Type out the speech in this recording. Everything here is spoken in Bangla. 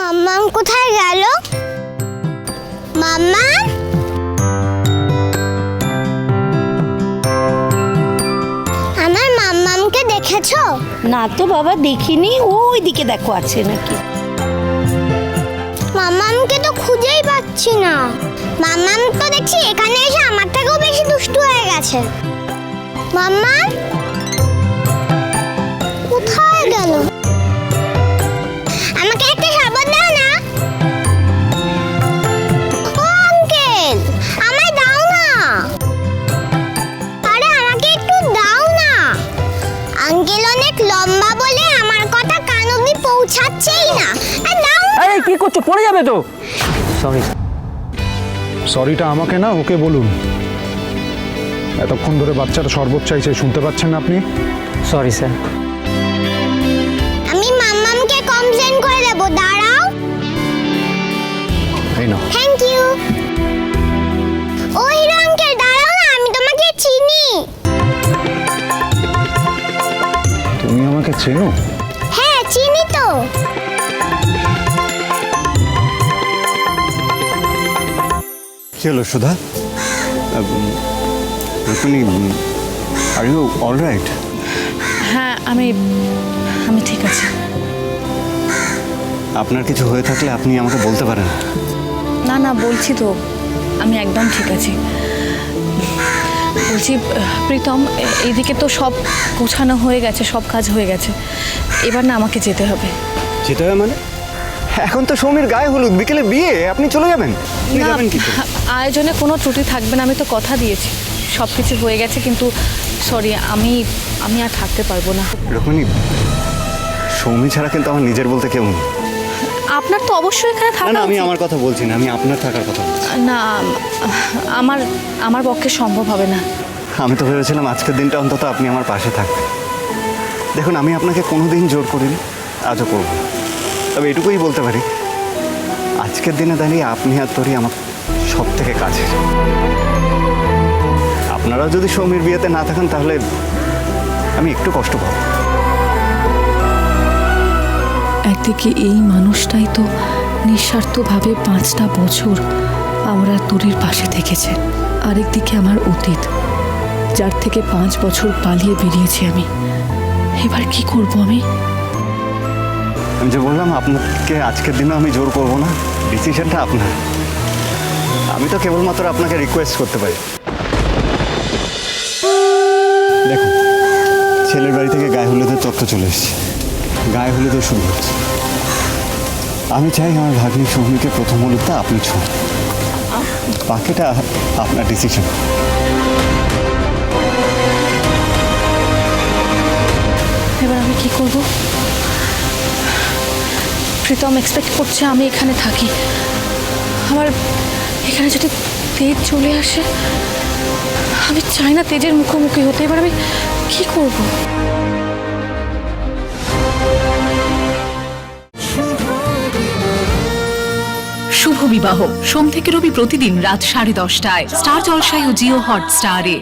মাম্মাম কোথায় গেল? মাম্মা আমার মাম্মামকে দেখেছ? না তো বাবা দেখিনি। ওই দিকে দেখো আছে নাকি? মাম্মামকে তো খুঁজেই পাচ্ছি না। মাম্মাম তো দেখছি এখানে এসে আমার থেকেও বেশি দুষ্টু হয়ে গেছে। মাম্মা কোথায় গেল? করছ পড়ে যাবে তো। সরি সরিটা আমাকে না ওকে বলুন। এতক্ষণ ধরে বাচ্চাটা শরবত চাইছে শুনতে পাচ্ছেন না আপনি? সরি স্যার আমি মাম্মামকে কমপ্লেন করে দেব দাঁড়াও। এই না thank you O hero uncle দাঁড়াও না আমি তোমাকে চিনি। তুমি আমাকে চেনো? কি হলো Sudha? Rukmini are you all right হ্যাঁ আমি আমি ঠিক আছে। আপনার কিছু হয়ে থাকলে আপনি আমাকে বলতে পারেন। না না বলছি তো আমি একদম ঠিক আছি। বলছি প্রীতম এইদিকে তো সব গোছানো হয়ে গেছে সব কাজ হয়ে গেছে। এবার না আমাকে যেতে হবে। যেতে হবে মানে? এখন তো সৌমির গায়ে হলুদ বিকেলে বিয়ে আপনি চলে যাবেন? আপনি না যাবেন কি করে? আয়োজনে কোনো ত্রুটি থাকবে না আমি তো কথা দিয়েছি। সব কিছু হয়ে গেছে কিন্তু সরি আমি আমি আর থাকতে পারব না। রুক্মিণী সৌমি ছাড়া কিন্তু আমার নিজের বলতে কেউ নেই। আপনার তো অবশ্যই এখানে না থাকা না আমি উচিত। আমার কথা বলছি না আমি আপনার থাকার কথা বলছি। না আমার আমার পক্ষে সম্ভব হবে না। আমি তো ভেবেছিলাম আজকের দিনটা অন্তত আপনি আমার পাশে থাকবেন। দেখুন আমি আপনাকে কোনোদিন জোর করিনি আজও করব না। তবে এটুকুই বলতে পারি। আজকের দিনে দাঁড়িয়ে আপনি আর তরি আমার সব থেকে কাছের। আপনারাও যদি সৌমির বিয়েতে না থাকেন, তাহলে আমি একটু কষ্ট পাবো। একদিকে এই মানুষটাই তো নিঃস্বার্থভাবে পাঁচটা বছর আমরা তরির পাশে থেকেছে। আরেকদিকে আমার অতীত, যার থেকে পাঁচ বছর পালিয়ে বেরিয়েছি আমি। এবার কি করব আমি? আমি যে বললাম, আপনাকে আজকের দিনে আমি জোর করব না। ডিসিশনটা আপনার। আমি তো কেবলমাত্র আপনাকে রিকোয়েস্ট করতে পারি। দেখুন ছেলের বাড়ি থেকে গায়ে হলুদের তথ্য চলে এসেছে। গায়ে হলুদের শুরু হচ্ছে। আমি চাই আমার ভাগ্নি সৌমিকে প্রথম হলুদটা আপনি ছোঁন। বাকিটা আপনার ডিসিশন এবার আমি কি করব? প্রীতম এক্সপেক্ট করছে আমি এখানে থাকি। আমার এখানে যদি তেজ চলে আসে, আমি চাই না তেজের মুখোমুখি হতে। এবার আমি কি করব? শুভ বিবাহ। সোম থেকে রবি প্রতিদিন রাত সাড়ে দশটায়। স্টার জলসায় ও জিও হটস্টারে।